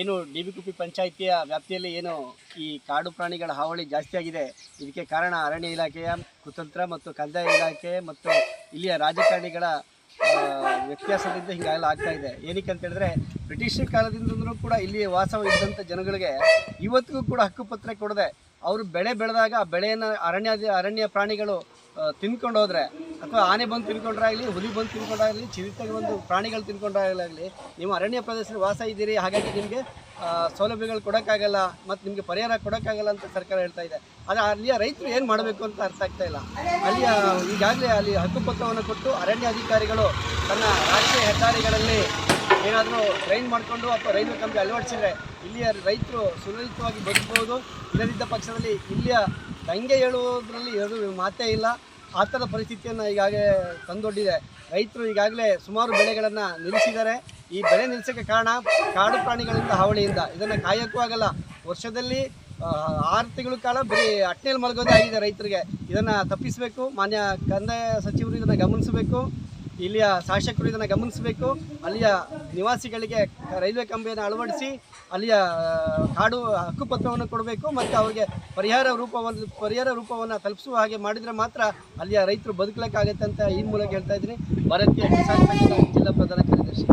ಏನು D B ಕುಪ್ಪಿ ಪಂಚಾಯಿತಿಯ ವ್ಯಾಪ್ತಿಯಲ್ಲಿ ಏನು ಈ ಕಾಡು ಪ್ರಾಣಿಗಳ ಹಾವಳಿ ಜಾಸ್ತಿಯಾಗಿದೆ ಇದಕ್ಕೆ ಕಾರಣ ಅರಣ್ಯ ಇಲಾಖೆಯ, ಕುತಂತ್ರ ಮತ್ತು ಕಂದಾಯ ಇಲಾಖೆ ಮತ್ತು ಇಲ್ಲಿಯ ರಾಜಕಾರಣಿಗಳ ವ್ಯತ್ಯಾಸದಿಂದ ಹೀಗೆಲ್ಲ ಆಗ್ತಾ ಇದೆ. ಏನಕ್ಕೆ ಅಂತ ಹೇಳಿದ್ರೆ ಬ್ರಿಟಿಷ್ ಕಾಲದಿಂದಲೂ ಕೂಡ ಇಲ್ಲಿ ವಾಸವಿದ್ದಂಥ ಜನಗಳಿಗೆ ಇವತ್ತಿಗೂ ಕೂಡ ಹಕ್ಕುಪತ್ರ ಕೊಡದೆ, ಅವರು ಬೆಳೆ ಬೆಳೆದಾಗ ಆ ಬೆಳೆಯನ್ನು ಅರಣ್ಯ ಅರಣ್ಯ ಪ್ರಾಣಿಗಳು ತಿನ್ಕೊಂಡು ಹೋದ್ರೆ ಅಥವಾ ಆನೆ ಬಂದು ತಿನ್ಕೊಂಡ್ರಾಗಲಿ, ಹುಲಿ ಬಂದು ತಿನ್ಕೊಂಡಾಗಲಿ ಚಿರತೆಗೆ ಬಂದು ಪ್ರಾಣಿಗಳು ತಿನ್ಕೊಂಡಾಗಲಾಗಲಿ ನೀವು ಅರಣ್ಯ ಪ್ರದೇಶದಲ್ಲಿ ವಾಸ ಇದ್ದೀರಿ, ಹಾಗಾಗಿ ನಿಮಗೆ ಸೌಲಭ್ಯಗಳು ಕೊಡೋಕ್ಕಾಗಲ್ಲ ಮತ್ತು ನಿಮಗೆ ಪರಿಹಾರ ಕೊಡೋಕ್ಕಾಗಲ್ಲ ಅಂತ ಸರ್ಕಾರ ಹೇಳ್ತಾ ಇದೆ. ಆದರೆ ಅಲ್ಲಿಯ ರೈತರು ಏನು ಮಾಡಬೇಕು ಅಂತ ಅರ್ಥ ಆಗ್ತಾ ಇಲ್ಲ. ಅಲ್ಲಿಯ, ಈಗಾಗಲೇ ಅಲ್ಲಿ ಹಕ್ಕುಪತ್ರವನ್ನು ಕೊಟ್ಟು ಅರಣ್ಯ ಅಧಿಕಾರಿಗಳು ತನ್ನ ರಾಷ್ಟ್ರೀಯ ಹೆದ್ದಾರಿಗಳಲ್ಲಿ ಏನಾದರೂ ಟ್ರೈನ್ ಮಾಡಿಕೊಂಡು ಅಥವಾ ರೈಲ್ವೆ ಕಂಪ್ನಿ ಅಳವಡಿಸಿದ್ರೆ ಇಲ್ಲಿಯ ರೈತರು ಸುಲಲಿತವಾಗಿ ಬದುಕಬಹುದು ಇಲ್ಲದಿದ್ದ ಪಕ್ಷದಲ್ಲಿ ಇಲ್ಲಿಯ ದಂಗೆ ಹೇಳುವುದರಲ್ಲಿ ಎರಡು ಮಾತೇ ಇಲ್ಲ. ಆ ಥರ ಪರಿಸ್ಥಿತಿಯನ್ನು ಈಗಾಗಲೇ ತಂದೊಡ್ಡಿದೆ. ರೈತರು ಈಗಾಗಲೇ ಸುಮಾರು ಬೆಳೆಗಳನ್ನು ನಿಲ್ಲಿಸಿದ್ದಾರೆ. ಈ ಬೆಳೆ ನಿಲ್ಲಿಸೋಕ್ಕೆ ಕಾರಣ ಕಾಡು ಪ್ರಾಣಿಗಳಿಂದ, ಹಾವಳಿಯಿಂದ. ಇದನ್ನು ಕಾಯೋಕ್ಕೂ ಆಗಲ್ಲ. ವರ್ಷದಲ್ಲಿ ಆರು ತಿಂಗಳ ಕಾಲ ಬರೀ ಅಟ್ನೇಲಿ ಮಲಗೋದೇ ಆಗಿದೆ ರೈತರಿಗೆ. ಇದನ್ನು ತಪ್ಪಿಸಬೇಕು. ಮಾನ್ಯ ಕಂದಾಯ ಸಚಿವರು ಇದನ್ನು ಗಮನಿಸಬೇಕು. ಇಲ್ಲಿಯ ಶಾಸಕರು ಇದನ್ನು ಗಮನಿಸಬೇಕು. ಅಲ್ಲಿಯ ನಿವಾಸಿಗಳಿಗೆ ರೈಲ್ವೆ ಕಂಬಿಯನ್ನು ಅಳವಡಿಸಿ ಅಲ್ಲಿಯ ಕಾಡು ಹಕ್ಕುಪತ್ರವನ್ನು ಕೊಡಬೇಕು ಮತ್ತು ಅವರಿಗೆ ಪರಿಹಾರ ರೂಪವನ್ನು ಪರಿಹಾರ ರೂಪವನ್ನು ತಲುಪಿಸುವ ಹಾಗೆ ಮಾಡಿದರೆ ಮಾತ್ರ ಅಲ್ಲಿಯ ರೈತರು ಬದುಕಲಿಕ್ಕಾಗತ್ತೆ ಅಂತ ಈ ಮೂಲಕ ಹೇಳ್ತಾ ಇದ್ದೀನಿ. ಭಾರತೀಯ ಕಿಸಾನ್ ಜಿಲ್ಲಾ ಪ್ರಧಾನ ಕಾರ್ಯದರ್ಶಿ.